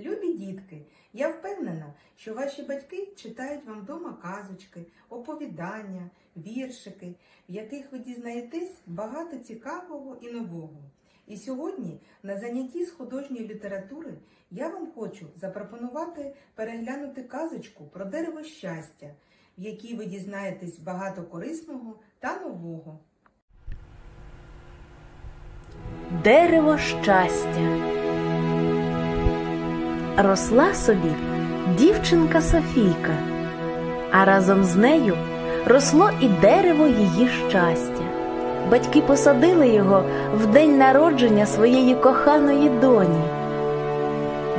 Любі дітки, я впевнена, що ваші батьки читають вам вдома казочки, оповідання, віршики, в яких ви дізнаєтесь багато цікавого і нового. І сьогодні на занятті з художньої літератури я вам хочу запропонувати переглянути казочку про дерево щастя, в якій ви дізнаєтесь багато корисного та нового. Дерево щастя. Росла собі дівчинка Софійка, а разом з нею росло і дерево її щастя. Батьки посадили його в день народження своєї коханої доні.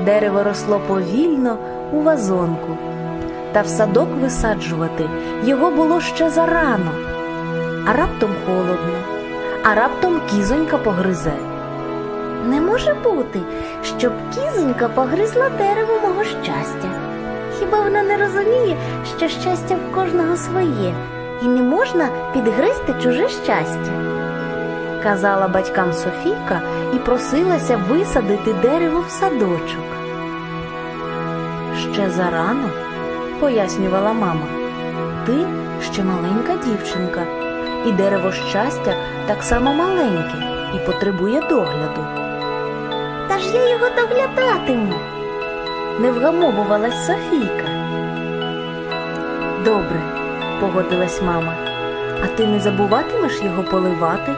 Дерево росло повільно у вазонку, та в садок висаджувати його було ще зарано, а раптом холодно, а раптом кізонька погризе. Не може бути, щоб кізонька погризла дерево мого щастя. Хіба вона не розуміє, що щастя в кожного своє, і не можна підгризти чуже щастя? казала батькам Софійка і просилася висадити дерево в садочок. Ще зарано, пояснювала мама, ти ще маленька дівчинка, і дерево щастя так само маленьке і потребує догляду. Ж я його доглядатиму. Не вгамовувалась Софійка. Добре, погодилась мама. А ти не забуватимеш його поливати,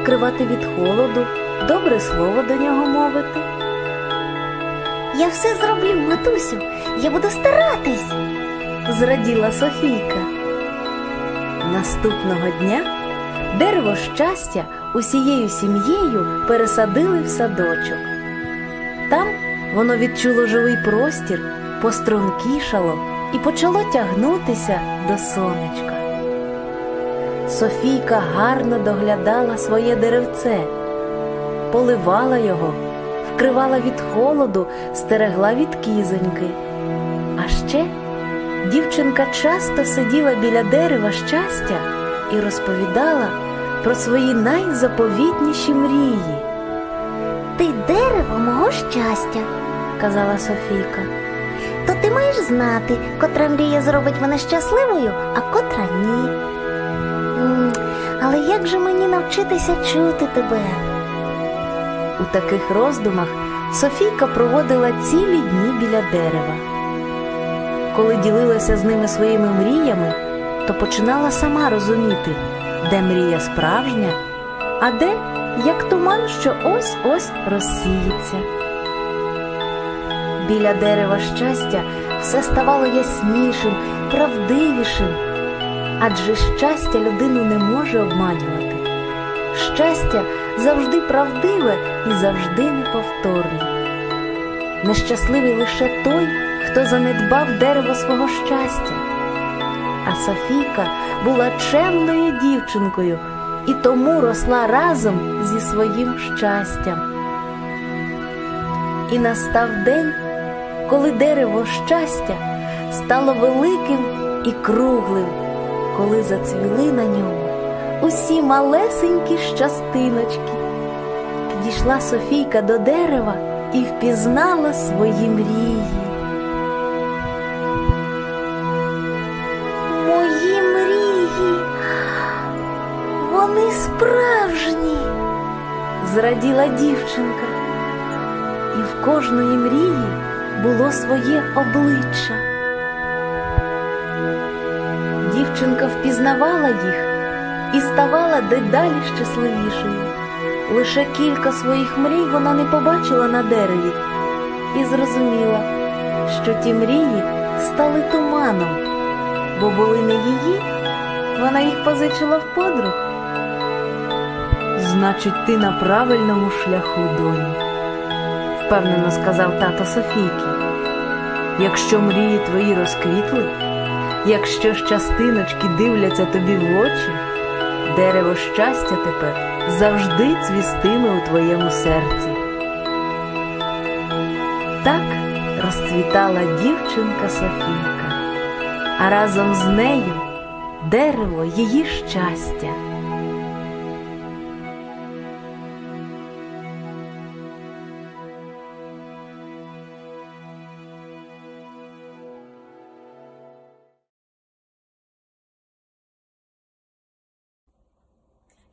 вкривати від холоду, добре слово до нього мовити. Я все зроблю, матусю, я буду старатись. зраділа Софійка. Наступного дня дерево щастя усією сім'єю пересадили в садочок. Воно відчуло живий простір, пострункішало і почало тягнутися до сонечка. Софійка гарно доглядала своє деревце, поливала його, вкривала від холоду, стерегла від кізоньки. А ще дівчинка часто сиділа біля дерева щастя і розповідала про свої найзаповітніші мрії, Ти дерево мого щастя, казала Софійка. то ти маєш знати, котра мрія зробить мене щасливою, а котра ні. Але як же мені навчитися чути тебе? У таких роздумах Софійка проводила цілі дні біля дерева. Коли ділилася з ними своїми мріями, то починала сама розуміти, де мрія справжня, а де як туман, що ось-ось розсіється. Біля дерева щастя все ставало яснішим, правдивішим, адже щастя людину не може обманювати. Щастя завжди правдиве і завжди неповторне. Нещасливий лише той, хто занедбав дерево свого щастя. А Софійка була чемною дівчинкою і тому росла разом зі своїм щастям. І настав день, коли дерево щастя стало великим і круглим, коли зацвіли на ньому усі малесенькі щастиночки. Підійшла Софійка до дерева і впізнала свої мрії. Мої мрії, вони справжні. Зраділа дівчинка, і в кожної мрії було своє обличчя. Дівчинка впізнавала їх і ставала дедалі щасливішою. Лише кілька своїх мрій вона не побачила на дереві і зрозуміла, що ті мрії стали туманом, бо були не її, вона їх позичила в подруг. Значить, ти на правильному шляху, доню, впевнено сказав тато Софійки. Якщо мрії твої розквітли, якщо щастиночки дивляться тобі в очі, дерево щастя тепер завжди цвістиме у твоєму серці. Так розцвітала дівчинка Софійка, а разом з нею дерево її щастя.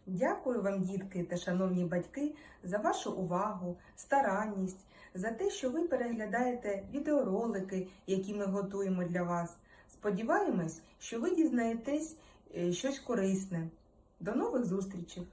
Дякую вам, дітки та шановні батьки, за вашу увагу, старанність, за те, що ви переглядаєте відеоролики, які ми готуємо для вас. Сподіваємось, що ви дізнаєтесь е, щось корисне. До нових зустрічей!